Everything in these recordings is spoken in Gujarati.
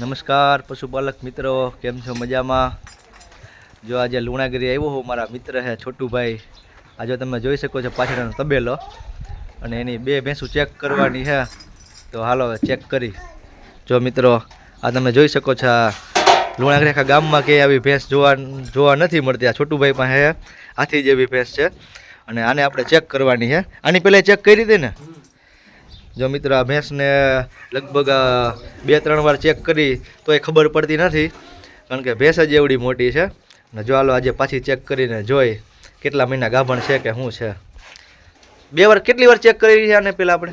નમસ્કાર, પશુપાલક મિત્રો, કેમ છો મજામાં? જો આજે લુણાગીરી આવ્યો હું, મારા મિત્ર છે છોટુભાઈ. આજે તમે જોઈ શકો છો પાછળનો તબેલો. અને એની બે ભેંસું ચેક કરવાની છે. તો હાલો ચેક કરી. જો મિત્રો, આ તમે જોઈ શકો છો, આ લુણાગીરી આખા ગામમાં કે આવી ભેંસ જોવા જોવા નથી મળતી. આ છોટુભાઈ પાસે હાથી જેવી ભેંસ છે. અને આને આપણે ચેક કરવાની છે. આની પહેલાં ચેક કરી હતી ને. જો મિત્ર ભેંસને લગભગ બે ત્રણ વાર ચેક કરી તો એ ખબર પડતી નથી. કારણ કે ભેંસ જ એવડી મોટી છે. ને જો હાલો આજે પાછી ચેક કરીને જોઈ કેટલા મહિના ગાભણ છે કે શું છે. બે વાર કેટલી વાર ચેક કરી છે આને પેલા આપણે?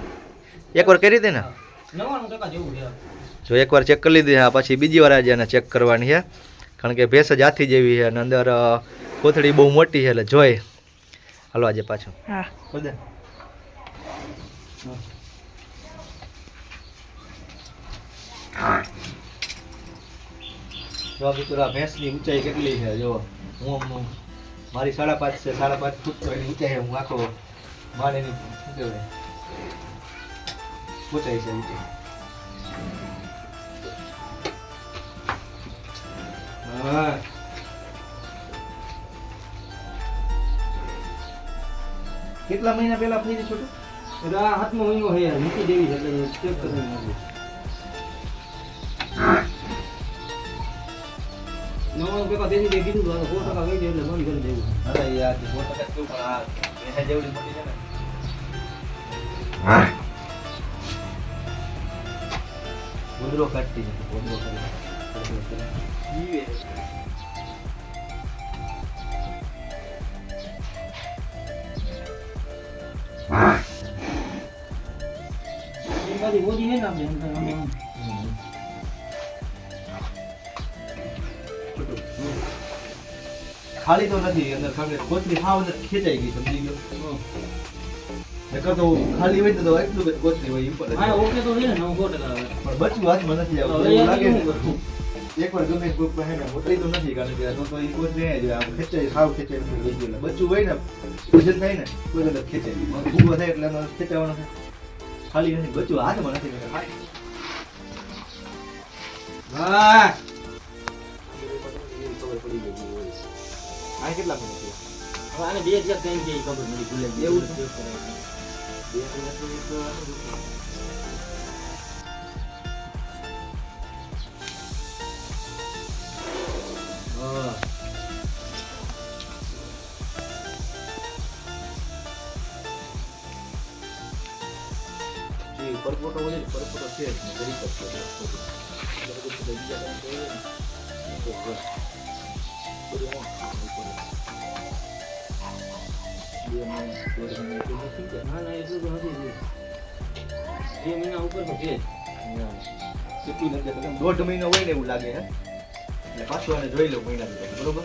એકવાર કરી હતી ને? જો એકવાર ચેક કરી લીધી હા પછી બીજી વાર આજે એને ચેક કરવાની છે. કારણ કે ભેંસ જ હાથી જેવી છે અને અંદર કોથળી બહુ મોટી છે એટલે જોઈ. હાલો આજે પાછું. હા. બધા જો મિત્રો આ ભેંસની ઊંચાઈ કેટલી છે, જો. હું મારી સાડા પાંચ છે, સાડા પાંચ ફૂટ તો એની ઊંચાઈ. હું આખો મારે એની શું કહેવાય? ઊંચાઈ છે ઊંચાઈ. હા. કેટલા મહિના પહેલા થઈ છોટું? એટલે આ હાથમાં મહિનો છે મૂકી દેવી છે, એટલે ચેક કરી નવ્વાણું ટકા દેવી દે કીધું તો સો ટકા કહી દે એટલે બંધ કરી દેવું અરે યાર સો ટકા કેવું પણ આ ભેંસ જેવડી મોટી છે ને ઉંદરો કાઢતી નથી ઉંદરો કાઢી એ બધી ઓછી છે ને આપણે ખાલી તો નથી અંદર કારણ કે કોથળી હાવ અંદર ખેંચાઈ ગઈ સમજી ગયો? નકર તો ખાલી હોય તો એટલું બધું કોથળી હોય ઉપર હા ઓકે તો ને નવ આવે. પણ બચવું હાથમાં નથી આવતું એવું લાગે ને? એકવાર ગમે ગ્રુપ કોઈક હેને મોટલી તો નથી કારણ કે તો તો એ કોથળી અહીંયા જ. આમ ખેંચાઈ સાવ ખેંચાઈ નથી લઈ ગયેલા બચ્ચું હોય ને વજન થાય ને કોઈ અંદર ખેંચાઈ ઊભો થાય એટલે એનો ખેંચાવાનો છે. ખાલી નથી બચ્ચું હાથમાં નથી હા. આ કેટલા મહિના થયા? હવે આને બે ચેક કરીને કે ઈ ખબર નથી ભૂલે ગઈ. એવું છે? ચેક કરાય. બે મહિના તો એક, અ, હા જે પરપોટો હોય ને, પરપોટો છે જ ને, દોઢ મહિનો હોય ને એવું લાગે હે. એટલે પાછું આને જોઈ લઉં મહિના બરોબર?